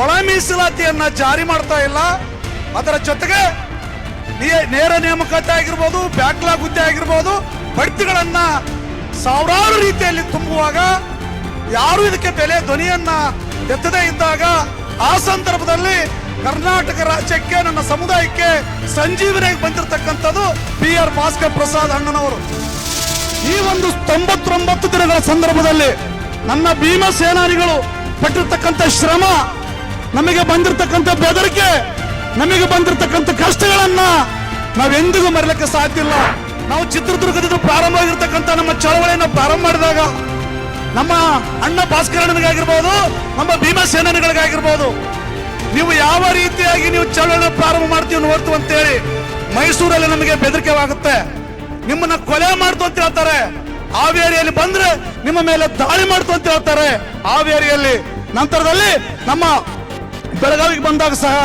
ಒಳ ಮೀಸಲಾತಿಯನ್ನ ಜಾರಿ ಮಾಡ್ತಾ ಇಲ್ಲ. ಅದರ ಜೊತೆಗೆ ನೇರ ನೇಮಕಾತಿ ಆಗಿರ್ಬೋದು, ಬ್ಯಾಕ್ಲಾಗ್ ಹುದ್ದೆ ಆಗಿರ್ಬೋದು, ಬಡ್ತಿಗಳನ್ನ ಸಾವಿರಾರು ರೀತಿಯಲ್ಲಿ ತುಂಬುವಾಗ ಯಾರು ಇದಕ್ಕೆ ಬೆಲೆ ಧ್ವನಿಯನ್ನ ಎತ್ತದೇ ಇದ್ದಾಗ ಆ ಸಂದರ್ಭದಲ್ಲಿ ಕರ್ನಾಟಕ ರಾಜ್ಯಕ್ಕೆ, ನನ್ನ ಸಮುದಾಯಕ್ಕೆ ಸಂಜೀವನಿಗೆ ಬಂದಿರತಕ್ಕಂಥದ್ದು ಬಿ ಆರ್ ಭಾಸ್ಕರ್ ಪ್ರಸಾದ್ ಅಣ್ಣನವರು. ಈ ಒಂದು ತೊಂಬತ್ತೊಂಬತ್ತು ದಿನಗಳ ಸಂದರ್ಭದಲ್ಲಿ ನನ್ನ ಭೀಮ ಸೇನಾನಿಗಳು ಪಟ್ಟಿರ್ತಕ್ಕಂಥ ಶ್ರಮ ನಮಗೆ ಬಂದಿರತಕ್ಕಂಥ ಬೆದರಿಕೆ, ನಮಗೆ ಬಂದಿರತಕ್ಕಂಥ ಕಷ್ಟಗಳನ್ನ ನಾವೆಂದಿಗೂ ಮರಲಿಕ್ಕೆ ಸಾಧ್ಯ ಇಲ್ಲ. ನಾವು ಚಿತ್ರದುರ್ಗದಿಂದ ಪ್ರಾರಂಭ ಆಗಿರ್ತಕ್ಕಂಥ ನಮ್ಮ ಚಳವಳಿಯನ್ನು ಪ್ರಾರಂಭ ಮಾಡಿದಾಗ ನಮ್ಮ ಅಣ್ಣ ಭಾಸ್ಕರಣ್ಣನಿಗಾಗಿರ್ಬೋದು, ನಮ್ಮ ಭೀಮ ಸೇನಾನಿಗಳಿಗಾಗಿರ್ಬೋದು, ನೀವು ಯಾವ ರೀತಿಯಾಗಿ ನೀವು ಚಳವಳಿ ಪ್ರಾರಂಭ ಮಾಡ್ತೀವಿ ನೋಡ್ತು ಅಂತೇಳಿ ಮೈಸೂರಲ್ಲಿ ನಮಗೆ ಬೆದರಿಕೆವಾಗುತ್ತೆ ನಿಮ್ಮನ್ನ ಕೊಲೆ ಮಾಡ್ತು ಅಂತ ಹೇಳ್ತಾರೆ. ಹಾವೇರಿಯಲ್ಲಿ ಬಂದ್ರೆ ನಿಮ್ಮ ಮೇಲೆ ದಾಳಿ ಮಾಡ್ತು ಅಂತ ಹೇಳ್ತಾರೆ. ಹಾವೇರಿಯಲ್ಲಿ ನಂತರದಲ್ಲಿ ನಮ್ಮ ಬೆಳಗಾವಿಗೆ ಬಂದಾಗ ಸಹ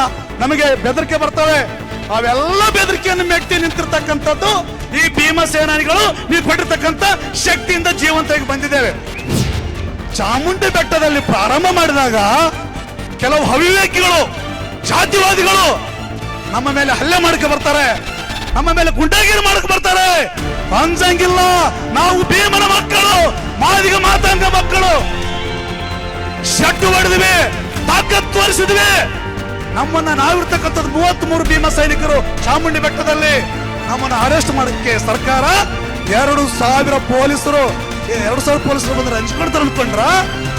ನಮಗೆ ಬೆದರಿಕೆ ಬರ್ತವೆ. ಅವೆಲ್ಲ ಬೆದರಿಕೆಯನ್ನು ಮೆಟ್ಟಿ ನಿಂತಿರ್ತಕ್ಕಂಥದ್ದು ಈ ಭೀಮ ಸೇನಾನಿಗಳು ನೀವು ಕೊಟ್ಟಿರ್ತಕ್ಕಂಥ ಶಕ್ತಿಯಿಂದ ಜೀವಂತವಾಗಿ ಬಂದಿದ್ದೇವೆ. ಚಾಮುಂಡಿ ಬೆಟ್ಟದಲ್ಲಿ ಪ್ರಾರಂಭ ಮಾಡಿದಾಗ ಕೆಲವು ಅವಿವೇಕಿಗಳು, ಜಾತಿವಾದಿಗಳು ನಮ್ಮ ಮೇಲೆ ಹಲ್ಲೆ ಮಾಡಕ್ಕೆ ಬರ್ತಾರೆ. ನಮ್ಮ ಮೇಲೆ ಗುಂಡಾಗಿರಿ ಮಾಡಕ್ಕೆ ಬರ್ತಾರೆ. ಅಂಜಂಗಿಲ್ಲ, ನಾವು ಭೀಮನ ಮಕ್ಕಳು, ಮಾದಿಗ ಮಾತಾಂಗ ಮಕ್ಕಳು. ಶಕ್ತಿ ಹೊಡೆದಿವೆ. ತೋರಿಸಿದ್ವಿ ನಮ್ಮನ್ನ ನಾವಿರ್ತಕ್ಕಂಥದ್ದು ಮೂವತ್ತ್ ಮೂರು ಭೀಮ ಸೈನಿಕರು ಚಾಮುಂಡಿ ಬೆಟ್ಟದಲ್ಲಿ. ನಮ್ಮನ್ನ ಅರೆಸ್ಟ್ ಮಾಡಕ್ಕೆ ಸರ್ಕಾರ ಎರಡು ಸಾವಿರ ಪೊಲೀಸರು, ಎರಡು ಸಾವಿರ ಪೊಲೀಸರು ಬಂದ್ರೆ ಹಂಚ್ಕೊಳ್ತಾರೆ ಅನ್ಕೊಂಡ್ರ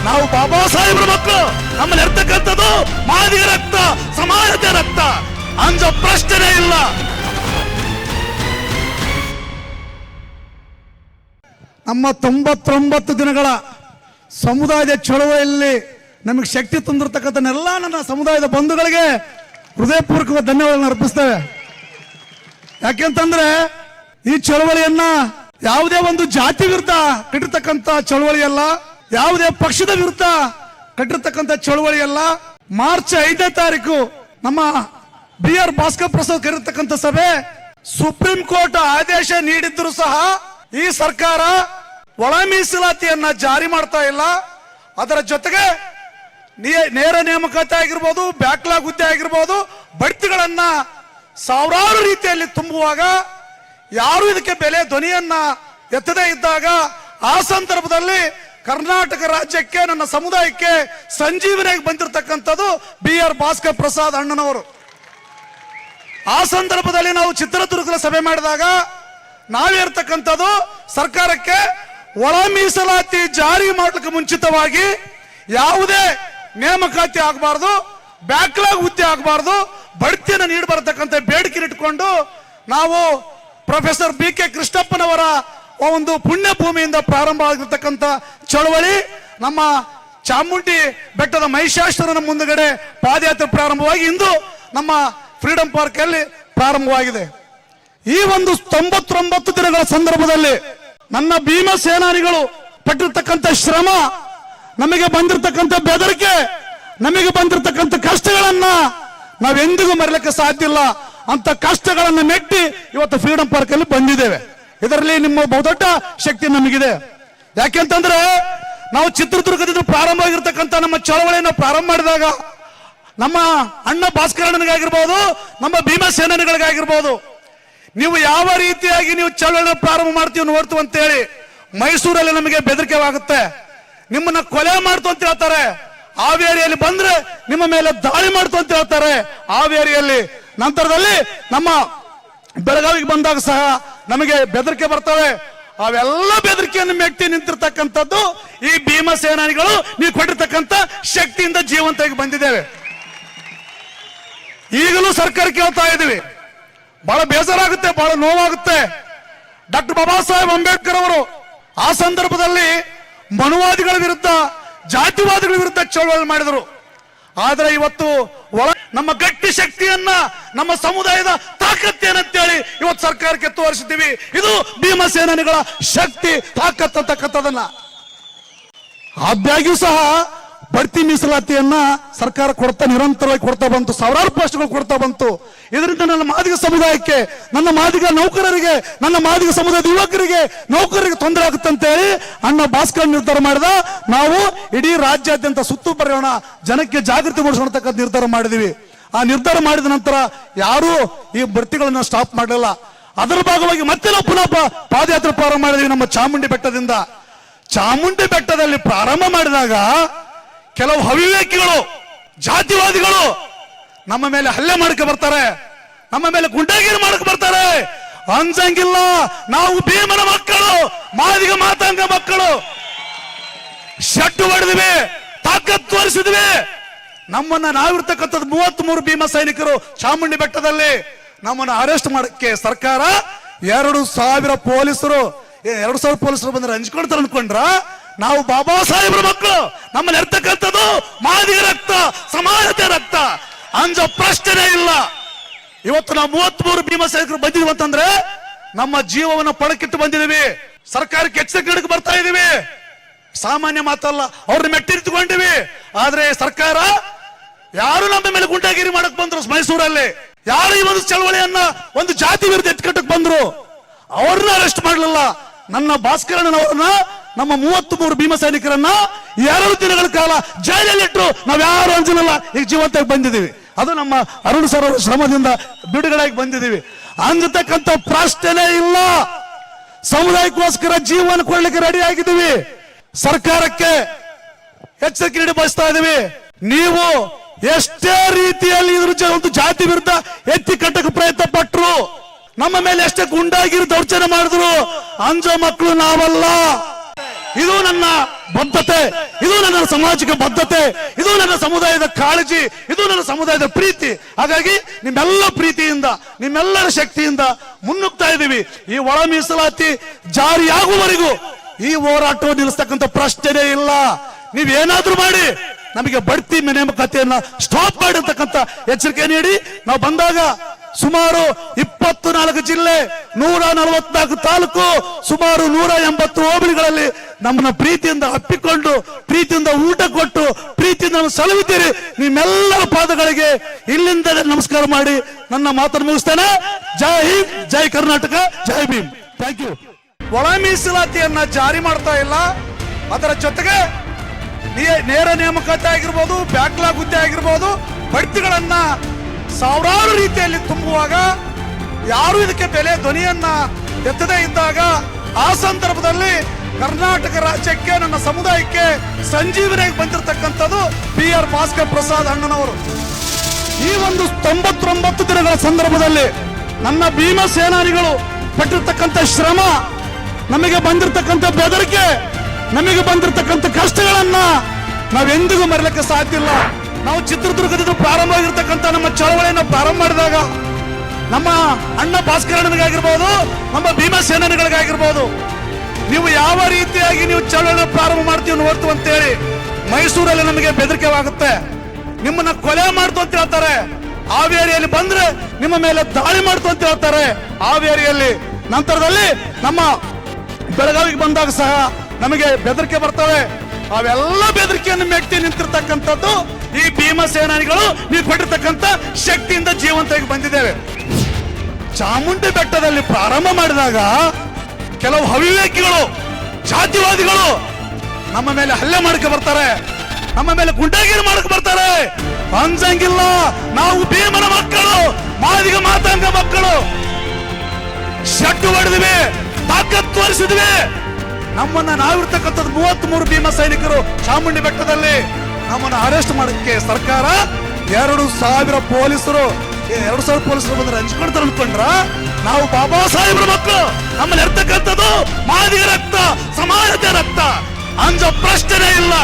ನಾವು ಬಾಬಾ ಸಾಹೇಬ್ರ ಮಕ್ಕಳು, ನಮ್ಮಲ್ಲಿ ಇರ್ತಕ್ಕಂಥದ್ದು ಮಾದಿಯ ರಕ್ತ, ಸಮಾನತೆ ರಕ್ತ. ಅಂಜ ಪ್ರಶ್ನೆ ಇಲ್ಲ. ನಮ್ಮ ತೊಂಬತ್ತೊಂಬತ್ತು ದಿನಗಳ ಸಮುದಾಯದ ಚಳವಳಿಯಲ್ಲಿ ನಮಗೆ ಶಕ್ತಿ ತಂದಿರತಕ್ಕಂಥ ಎಲ್ಲ ನನ್ನ ಸಮುದಾಯದ ಬಂಧುಗಳಿಗೆ ಹೃದಯಪೂರ್ವಕ ಧನ್ಯವಾದಗಳನ್ನು ಅರ್ಪಿಸ್ತೇವೆ. ಯಾಕೆಂತಂದ್ರೆ ಈ ಚಳವಳಿಯನ್ನ ಯಾವುದೇ ಒಂದು ಜಾತಿ ವಿರುದ್ಧ ಕಟ್ಟಿರ್ತಕ್ಕಂಥ ಚಳವಳಿ ಅಲ್ಲ ಯಾವುದೇ ಪಕ್ಷದ ವಿರುದ್ಧ ಕಟ್ಟಿರ್ತಕ್ಕಂಥ ಚಳವಳಿ ಅಲ್ಲ ಮಾರ್ಚ್ ಐದನೇ ತಾರೀಕು ನಮ್ಮ ಬಿ ಆರ್ ಭಾಸ್ಕರ್ ಪ್ರಸಾದ್ ಕರೆತಕ್ಕಂಥ ಸಭೆ ಸುಪ್ರೀಂ ಕೋರ್ಟ್ ಆದೇಶ ನೀಡಿದ್ರು ಸಹ ಈ ಸರ್ಕಾರ ಒಳ ಮೀಸಲಾತಿಯನ್ನ ಜಾರಿ ಮಾಡ್ತಾ ಇಲ್ಲ. ಅದರ ಜೊತೆಗೆ ನೇರ ನೇಮಕಾತಿ ಆಗಿರ್ಬೋದು ಬ್ಯಾಕ್ಲಾಗ್ ಹುದ್ದೆ ಆಗಿರ್ಬೋದು, ಬಡ್ತಿಗಳನ್ನ ಸಾವಿರಾರು ರೀತಿಯಲ್ಲಿ ತುಂಬುವಾಗ ಯಾರು ಇದಕ್ಕೆ ಬೆಲೆ ಧ್ವನಿಯನ್ನ ಎತ್ತದೇ ಇದ್ದಾಗ ಆ ಸಂದರ್ಭದಲ್ಲಿ ಕರ್ನಾಟಕ ರಾಜ್ಯಕ್ಕೆ, ನನ್ನ ಸಮುದಾಯಕ್ಕೆ ಸಂಜೀವನಿಯಾಗಿ ಬಂದಿರತಕ್ಕಂಥದ್ದು ಬಿ ಆರ್ ಭಾಸ್ಕರ್ ಪ್ರಸಾದ್ ಅಣ್ಣನವರು. ಆ ಸಂದರ್ಭದಲ್ಲಿ ನಾವು ಚಿತ್ರದುರ್ಗದ ಸಭೆ ಮಾಡಿದಾಗ ನಾವೇರ್ತಕ್ಕಂಥದ್ದು ಸರ್ಕಾರಕ್ಕೆ ಒಳ ಮೀಸಲಾತಿ ಜಾರಿ ಮಾಡಲಿಕ್ಕೆ ಮುಂಚಿತವಾಗಿ ಯಾವುದೇ ನೇಮಕಾತಿ ಆಗಬಾರ್ದು, ಬ್ಯಾಕ್ಲಾಗ್ ಹುದ್ದೆ ಆಗಬಾರ್ದು ಬಡ್ತಿಯನ್ನು ನೀಡಬರ್ತಕ್ಕಂಥ ಬೇಡಿಕೆ ಇಟ್ಕೊಂಡು ನಾವು ಪ್ರೊಫೆಸರ್ ಬಿ ಕೆ ಕೃಷ್ಣಪ್ಪನವರ ಒಂದು ಪುಣ್ಯ ಭೂಮಿಯಿಂದ ಪ್ರಾರಂಭ ಆಗಿರ್ತಕ್ಕಂಥ ಚಳವಳಿ, ನಮ್ಮ ಚಾಮುಂಡಿ ಬೆಟ್ಟದ ಮಹಿಷಾಸುರನ ಮುಂದುಗಡೆ ಪಾದಯಾತ್ರೆ ಪ್ರಾರಂಭವಾಗಿ ಇಂದು ನಮ್ಮ ಫ್ರೀಡಂ ಪಾರ್ಕ್ ಅಲ್ಲಿ ಪ್ರಾರಂಭವಾಗಿದೆ. ಈ ಒಂದು ತೊಂಬತ್ತೊಂಬತ್ತು ದಿನಗಳ ಸಂದರ್ಭದಲ್ಲಿ ನನ್ನ ಭೀಮ ಸೇನಾನಿಗಳು ಪಟ್ಟಿರ್ತಕ್ಕಂಥ ಶ್ರಮ ನಮಗೆ ಬಂದಿರತಕ್ಕಂಥ ಬೆದರಿಕೆ, ನಮಗೆ ಬಂದಿರತಕ್ಕಂಥ ಕಷ್ಟಗಳನ್ನ ನಾವೆಂದಿಗೂ ಮರಲಿಕ್ಕೆ ಸಾಧ್ಯ ಇಲ್ಲ. ಅಂತ ಕಷ್ಟಗಳನ್ನು ಮೆಟ್ಟಿ ಇವತ್ತು ಫ್ರೀಡಂ ಪಾರ್ಕ್ ಅಲ್ಲಿ ಬಂದಿದ್ದೇವೆ. ಇದರಲ್ಲಿ ನಿಮ್ಮ ಬಹುದೊಡ್ಡ ಶಕ್ತಿ ನಮಗಿದೆ. ಯಾಕೆಂತಂದ್ರೆ ನಾವು ಚಿತ್ರದುರ್ಗದಿಂದ ಪ್ರಾರಂಭ ಆಗಿರ್ತಕ್ಕಂಥ ನಮ್ಮ ಚಳವಳಿಯನ್ನು ಪ್ರಾರಂಭ ಮಾಡಿದಾಗ ನಮ್ಮ ಅಣ್ಣ ಭಾಸ್ಕರಣ್ಣನಿಗಾಗಿರ್ಬೋದು, ನಮ್ಮ ಭೀಮ ಸೇನಾನಿಗಳಿಗಾಗಿರ್ಬೋದು, ನೀವು ಯಾವ ರೀತಿಯಾಗಿ ನೀವು ಚಳವಳಿಯನ್ನು ಪ್ರಾರಂಭ ಮಾಡ್ತೀವಿ ನೋಡ್ತು ಅಂತೇಳಿ ಮೈಸೂರಲ್ಲಿ ನಮಗೆ ಬೆದರಿಕೆವಾಗುತ್ತೆ ನಿಮ್ಮನ್ನ ಕೊಲೆ ಮಾಡ್ತು ಅಂತ ಹೇಳ್ತಾರೆ. ಹಾವೇರಿಯಲ್ಲಿ ಬಂದ್ರೆ ನಿಮ್ಮ ಮೇಲೆ ದಾಳಿ ಮಾಡ್ತು ಅಂತ ಹೇಳ್ತಾರೆ. ಹಾವೇರಿಯಲ್ಲಿ ನಂತರದಲ್ಲಿ ನಮ್ಮ ಬೆಳಗಾವಿಗೆ ಬಂದಾಗ ಸಹ ನಮಗೆ ಬೆದರಿಕೆ ಬರ್ತವೆ. ಅವೆಲ್ಲ ಬೆದರಿಕೆಯನ್ನು ಮೆಟ್ಟಿ ನಿಂತಿರ್ತಕ್ಕಂಥದ್ದು ಈ ಭೀಮ ಸೇನಾನಿಗಳು ನೀವು ಕೊಟ್ಟಿರ್ತಕ್ಕಂಥ ಶಕ್ತಿಯಿಂದ ಜೀವಂತವಾಗಿ ಬಂದಿದ್ದೇವೆ. ಈಗಲೂ ಸರ್ಕಾರ ಕೇಳ್ತಾ ಇದೀವಿ ಬಹಳ ಬೇಜಾರಾಗುತ್ತೆ ಬಹಳ ನೋವಾಗುತ್ತೆ. ಡಾಕ್ಟರ್ ಬಾಬಾ ಸಾಹೇಬ್ ಅಂಬೇಡ್ಕರ್ ಅವರು ಆ ಸಂದರ್ಭದಲ್ಲಿ ಮನುವಾದಿಗಳ ವಿರುದ್ಧ, ಜಾತಿವಾದಿಗಳ ವಿರುದ್ಧ ಚಳವಳಿ ಮಾಡಿದರು. ಆದರೆ ಇವತ್ತು ಒಳ ನಮ್ಮ ಗಟ್ಟಿ ಶಕ್ತಿಯನ್ನ, ನಮ್ಮ ಸಮುದಾಯದ ತಾಕತ್ತೇನಂತೇಳಿ ಇವತ್ತು ಸರ್ಕಾರಕ್ಕೆ ತೋರಿಸಿದ್ದೀವಿ. ಇದು ಭೀಮಸೇನಿಗಳ ಶಕ್ತಿ, ತಾಕತ್ ಅಂತಕ್ಕಂಥದನ್ನ ಆದಾಗ್ಯೂ ಸಹ ಬಡ್ತಿ ಮೀಸಲಾತಿಯನ್ನ ಸರ್ಕಾರ ಕೊಡ್ತಾ ನಿರಂತರವಾಗಿ ಕೊಡ್ತಾ ಬಂತು, ಸಾವಿರಾರು ಪೋಸ್ಟ್ಗಳು ಕೊಡ್ತಾ ಬಂತು. ಇದರಿಂದ ನನ್ನ ಮಾದಿಗ ಸಮುದಾಯಕ್ಕೆ, ನನ್ನ ಮಾದಿಗ ನೌಕರರಿಗೆ, ನನ್ನ ಮಾದಿಗ ಸಮುದಾಯದ ಯುವಕರಿಗೆ ನೌಕರರಿಗೆ ತೊಂದರೆ ಆಗುತ್ತೆ ಅಂತ ಹೇಳಿ ಅಣ್ಣ ಭಾಸ್ಕರ್ ನಿರ್ಧಾರ ಮಾಡಿದ. ನಾವು ಇಡೀ ರಾಜ್ಯಾದ್ಯಂತ ಸುತ್ತು ಬರೆಯೋಣ ಜನಕ್ಕೆ ಜಾಗೃತಿ ಮೂಡಿಸೋಣ ನಿರ್ಧಾರ ಮಾಡಿದೀವಿ. ಆ ನಿರ್ಧಾರ ಮಾಡಿದ ನಂತರ ಯಾರೂ ಈ ಬಡ್ತಿಗಳನ್ನ ಸ್ಟಾಪ್ ಮಾಡಲಿಲ್ಲ. ಅದರ ಭಾಗವಾಗಿ ಮತ್ತೆ ನಾವು ಪುನಃ ಪಾದಯಾತ್ರೆ ಪ್ರಾರಂಭ ಮಾಡಿದೀವಿ ನಮ್ಮ ಚಾಮುಂಡಿ ಬೆಟ್ಟದಿಂದ. ಚಾಮುಂಡಿ ಬೆಟ್ಟದಲ್ಲಿ ಪ್ರಾರಂಭ ಮಾಡಿದಾಗ ಕೆಲವು ಅವಿವೇಕಿಗಳು, ಜಾತಿವಾದಿಗಳು ನಮ್ಮ ಮೇಲೆ ಹಲ್ಲೆ ಮಾಡಕ್ಕೆ ಬರ್ತಾರೆ. ನಮ್ಮ ಮೇಲೆ ಗುಂಡಾಗಿರಿ ಮಾಡಕ್ಕೆ ಬರ್ತಾರೆ. ಅಂಜಂಗಿಲ್ಲ, ನಾವು ಭೀಮನ ಮಕ್ಕಳು, ಮಾದಿಗ ಮಾತಾಂಗ ಮಕ್ಕಳು. ಶೆಟ್ಟು ಹೊಡೆದಿವೆ ತಾಕತ್ ತೋರಿಸಿದ್ವಿ. ನಮ್ಮನ್ನ ನಾವಿರ್ತಕ್ಕಂಥದ್ದು ಮೂವತ್ತ್ ಮೂರು ಭೀಮ ಸೈನಿಕರು ಚಾಮುಂಡಿ ಬೆಟ್ಟದಲ್ಲಿ. ನಮ್ಮನ್ನ ಅರೆಸ್ಟ್ ಮಾಡಕ್ಕೆ ಸರ್ಕಾರ ಎರಡು ಸಾವಿರ ಪೊಲೀಸರು, ಎರಡು ಸಾವಿರ ಪೊಲೀಸರು ಬಂದ್ರೆ ಹಂಚ್ಕೊಳ್ತಾರೆ ಅನ್ಕೊಂಡ್ರ? ನಾವು ಬಾಬಾ ಸಾಹೇಬ್ರ ಮಕ್ಕಳು. ನಮ್ಮಲ್ಲಿ ಇರ್ತಕ್ಕಂಥದ್ದು ಮಾದಿ ರಕ್ತ, ಸಮಾನತೆ ರಕ್ತ. ಅಂಜ ಪ್ರಶ್ನೆ ಇಲ್ಲ. ಇವತ್ತು ನಾವು ಮೂವತ್ತ್ ಮೂರು ಭೀಮ ಸೈನಿಕರು ಬಂದಿದ್ವಿ ಅಂತಂದ್ರೆ ನಮ್ಮ ಜೀವವನ್ನು ಪಡಕಿಟ್ಟು ಬಂದಿದೀವಿ ಸರ್ಕಾರಕ್ಕೆ ಎಚ್ಚರಿಕೆ ಬರ್ತಾ ಇದೀವಿ. ಸಾಮಾನ್ಯ ಮಾತಲ್ಲ, ಅವ್ರನ್ನ ಮೆಟ್ಟಿರಿತುಕೊಂಡಿವಿ ಆದ್ರೆ ಸರ್ಕಾರ ಯಾರು ನಮ್ಮ ಮೇಲೆ ಗುಂಡಾಗಿರಿ ಮಾಡಕ್ ಬಂದ್ರು ಮೈಸೂರಲ್ಲಿ? ಯಾರು ಈ ಒಂದು ಚಳವಳಿಯನ್ನ ಒಂದು ಜಾತಿ ವಿರುದ್ಧ ಎತ್ಕಟ್ಟಕ್ ಬಂದ್ರು? ಅವ್ರನ್ನ ಅರೆಸ್ಟ್ ಮಾಡಲಿಲ್ಲ. ನನ್ನ ಭಾಸ್ಕರಣ್ಣನವರನ್ನ ನಮ್ಮ ಮೂವತ್ತ್ ಮೂರು ಭೀಮ ಸೈನಿಕರನ್ನ ಎರಡು ದಿನಗಳ ಕಾಲ ಜೈಲಲ್ಲಿಟ್ಟು ನಾವ್ ಯಾರು ಅಂಜಲಿಲ್ಲ ಈಗ ಜೀವಂತ ಬಂದಿದ್ದೀವಿ. ಅದು ನಮ್ಮ ಅರುಣ್ ಸರ್ ಅವರ ಶ್ರಮದಿಂದ ಬಿಡುಗಡೆಗೆ ಬಂದಿದ್ದೀವಿ. ಅಂಜತಕ್ಕಂಥ ಪ್ರಶ್ನೆ ಇಲ್ಲ. ಸಮುದಾಯಕ್ಕೋಸ್ಕರ ಜೀವನ ಕೊಡ್ಲಿಕ್ಕೆ ರೆಡಿ ಆಗಿದ್ದೀವಿ. ಸರ್ಕಾರಕ್ಕೆ ಎಚ್ಚರಿಕೆ ನೀಡಿ ಬಯಸ್ತಾ ಇದೀವಿ ನೀವು ಎಷ್ಟೇ ರೀತಿಯಲ್ಲಿ ಇದ್ರ ಒಂದು ಜಾತಿ ವಿರುದ್ಧ ಎತ್ತಿ ಕಟ್ಟಕ್ಕೆ ಪ್ರಯತ್ನ ಪಟ್ಟರು ನಮ್ಮ ಮೇಲೆ ಎಷ್ಟೇ ಗುಂಡಾಗಿರು ದೌರ್ಜನ್ಯ ಮಾಡಿದ್ರು. ಅಂಜೋ ಮಕ್ಕಳು ನಾವಲ್ಲ. ಇದು ನನ್ನ ಬದ್ಧತೆ, ಇದು ನನ್ನ ಸಾಮಾಜಿಕ ಬದ್ಧತೆ, ಇದು ನನ್ನ ಸಮುದಾಯದ ಕಾಳಜಿ, ಇದು ನನ್ನ ಸಮುದಾಯದ ಪ್ರೀತಿ. ಹಾಗಾಗಿ ನಿಮ್ಮೆಲ್ಲ ಪ್ರೀತಿಯಿಂದ, ನಿಮ್ಮೆಲ್ಲರ ಶಕ್ತಿಯಿಂದ ಮುನ್ನುಗ್ತಾ ಇದ್ದೀವಿ. ಈ ಒಳ ಮೀಸಲಾತಿ ಜಾರಿಯಾಗುವವರೆಗೂ ಈ ಹೋರಾಟವು ನಿಲ್ಲಿಸ್ತಕ್ಕಂಥ ಪ್ರಶ್ನೆ ಇಲ್ಲ. ನೀವೇನಾದ್ರೂ ಮಾಡಿ, ನಮಗೆ ಬಡ್ತಿ ನೇಮಕಾತಿಯನ್ನ ಸ್ಟಾಪ್ ಮಾಡಿರ್ತಕ್ಕಂಥ ಎಚ್ಚರಿಕೆ ನೀಡಿ. ನಾವು ಬಂದಾಗ ಸುಮಾರು ಇಪ್ಪತ್ತು ನಾಲ್ಕು ಜಿಲ್ಲೆ ನೂರ ನಲವತ್ನಾಲ್ಕು ತಾಲೂಕು, ಸುಮಾರು ನೂರ ಎಂಬತ್ತು ಹೋಬಳಿಗಳಲ್ಲಿ ನಮ್ಮನ್ನ ಪ್ರೀತಿಯಿಂದ ಅಪ್ಪಿಕೊಂಡು, ಪ್ರೀತಿಯಿಂದ ಊಟ ಕೊಟ್ಟು, ಪ್ರೀತಿಯಿಂದ ನಾವು ಸಲಹಿದ್ದೀರಿ ನಿಮ್ಮೆಲ್ಲರ ಪಾದಗಳಿಗೆ ಇಲ್ಲಿಂದ ನಮಸ್ಕಾರ ಮಾಡಿ ನನ್ನ ಮಾತನ್ನು ಮುಗಿಸ್ತೇನೆ. ಜೈ ಹಿಂದ್, ಜೈ ಕರ್ನಾಟಕ, ಜೈ ಭೀಮ್. ಥ್ಯಾಂಕ್ ಯು ಒಳ ಮೀಸಲಾತಿಯನ್ನ ಜಾರಿ ಮಾಡ್ತಾ ಇಲ್ಲ. ಅದರ ಜೊತೆಗೆ ನೇರ ನೇಮಕಾತಿ ಆಗಿರ್ಬೋದು, ಬ್ಯಾಕ್ಲಾಗ್ ಹುದ್ದೆ ಆಗಿರ್ಬೋದು, ಬಡ್ತಿಗಳನ್ನ ಸಾವಿರಾರು ರೀತಿಯಲ್ಲಿ ತುಂಬುವಾಗ ಯಾರು ಇದಕ್ಕೆ ಬೆಲೆ ಧ್ವನಿಯನ್ನ ಎತ್ತದೇ ಇದ್ದಾಗ ಆ ಸಂದರ್ಭದಲ್ಲಿ ಕರ್ನಾಟಕ ರಾಜ್ಯಕ್ಕೆ, ನನ್ನ ಸಮುದಾಯಕ್ಕೆ ಸಂಜೀವನಿಗೆ ಬಂದಿರತಕ್ಕಂಥದ್ದು ಬಿ ಆರ್ ಭಾಸ್ಕರ್ ಪ್ರಸಾದ್ ಅಣ್ಣನವರು. ಈ ಒಂದು ತೊಂಬತ್ತೊಂಬತ್ತು ದಿನಗಳ ಸಂದರ್ಭದಲ್ಲಿ ನನ್ನ ಭೀಮ ಸೇನಾನಿಗಳು ಪಟ್ಟಿರ್ತಕ್ಕಂಥ ಶ್ರಮ, ನಮಗೆ ಬಂದಿರತಕ್ಕಂಥ ಬೆದರಿಕೆ, ನಮಗೆ ಬಂದಿರತಕ್ಕಂಥ ಕಷ್ಟಗಳನ್ನ ನಾವೆಂದಿಗೂ ಮರಲಿಕ್ಕೆ ಸಾಧ್ಯ ನಾವು ಚಿತ್ರದುರ್ಗದಿಂದ ಪ್ರಾರಂಭವಾಗಿರ್ತಕ್ಕಂಥ ನಮ್ಮ ಚಳವಳಿಯನ್ನು ಪ್ರಾರಂಭ ಮಾಡಿದಾಗ ನಮ್ಮ ಅಣ್ಣ ಭಾಸ್ಕರಣ್ಣನಿಗಾಗಿರ್ಬೋದು, ನಮ್ಮ ಭೀಮಸೇನಗಳಿಗಾಗಿರ್ಬೋದು ನೀವು ಯಾವ ರೀತಿಯಾಗಿ ನೀವು ಚಳವಳಿ ಪ್ರಾರಂಭ ಮಾಡ್ತೀವಿ ನೋಡ್ತು ಅಂತೇಳಿ ಮೈಸೂರಲ್ಲಿ ನಮಗೆ ಬೆದರಿಕೆವಾಗುತ್ತೆ ನಿಮ್ಮನ್ನ ಕೊಲೆ ಮಾಡ್ತು ಅಂತ ಹೇಳ್ತಾರೆ. ಹಾವೇರಿಯಲ್ಲಿ ಬಂದ್ರೆ ನಿಮ್ಮ ಮೇಲೆ ದಾಳಿ ಮಾಡ್ತು ಅಂತ ಹೇಳ್ತಾರೆ. ಹಾವೇರಿಯಲ್ಲಿ ನಂತರದಲ್ಲಿ ನಮ್ಮ ಬೆಳಗಾವಿಗೆ ಬಂದಾಗ ಸಹ ನಮಗೆ ಬೆದರಿಕೆ ಬರ್ತವೆ. ಅವೆಲ್ಲ ಬೆದರಿಕೆಯನ್ನು ಮೆಟ್ಟಿ ನಿಂತಿರ್ತಕ್ಕಂಥದ್ದು ಈ ಭೀಮ ಸೇನಾನಿಗಳು ನೀವು ಕೊಟ್ಟಿರ್ತಕ್ಕಂಥ ಶಕ್ತಿಯಿಂದ ಜೀವಂತವಾಗಿ ಬಂದಿದ್ದೇವೆ. ಚಾಮುಂಡಿ ಬೆಟ್ಟದಲ್ಲಿ ಪ್ರಾರಂಭ ಮಾಡಿದಾಗ ಕೆಲವು ಅವಿವೇಕಿಗಳು, ಜಾತಿವಾದಿಗಳು ನಮ್ಮ ಮೇಲೆ ಹಲ್ಲೆ ಮಾಡಕ್ಕೆ ಬರ್ತಾರೆ. ನಮ್ಮ ಮೇಲೆ ಗುಂಡಾಗಿರಿ ಮಾಡಕ್ಕೆ ಬರ್ತಾರೆ. ಅಂಜಂಗಿಲ್ಲ, ನಾವು ಭೀಮನ ಮಕ್ಕಳು, ಮಾದಿಗ ಮಾತಾಂಗ ಮಕ್ಕಳು. ಶಕ್ತಿ ಹೊಡೆದಿವೆ ತಾಕತ್ ತೋರಿಸಿದ್ವಿ ನಮ್ಮನ್ನ ನಾವಿರ್ತಕ್ಕಂಥದ್ದು ಮೂವತ್ತ್ ಮೂರು ಭೀಮಾ ಸೈನಿಕರು ಚಾಮುಂಡಿ ಬೆಟ್ಟದಲ್ಲಿ. ನಮ್ಮನ್ನ ಅರೆಸ್ಟ್ ಮಾಡಕ್ಕೆ ಸರ್ಕಾರ ಎರಡು ಸಾವಿರ ಪೊಲೀಸರು, ಎರಡು ಸಾವಿರ ಪೊಲೀಸರು ಬಂದ್ರೆ ಹಂಚ್ಕೊಳ್ತಾರೆ ಅನ್ಕೊಂಡ್ರ ನಾವು ಬಾಬಾ ಸಾಹೇಬ್ರ ಮಕ್ಕಳು. ನಮ್ಮಲ್ಲಿ ಇರ್ತಕ್ಕಂಥದ್ದು ಮಾದಿಯ ರಕ್ತ, ಸಮಾನತೆ ರಕ್ತ. ಅಂಜ ಪ್ರಶ್ನೆ ಇಲ್ಲ.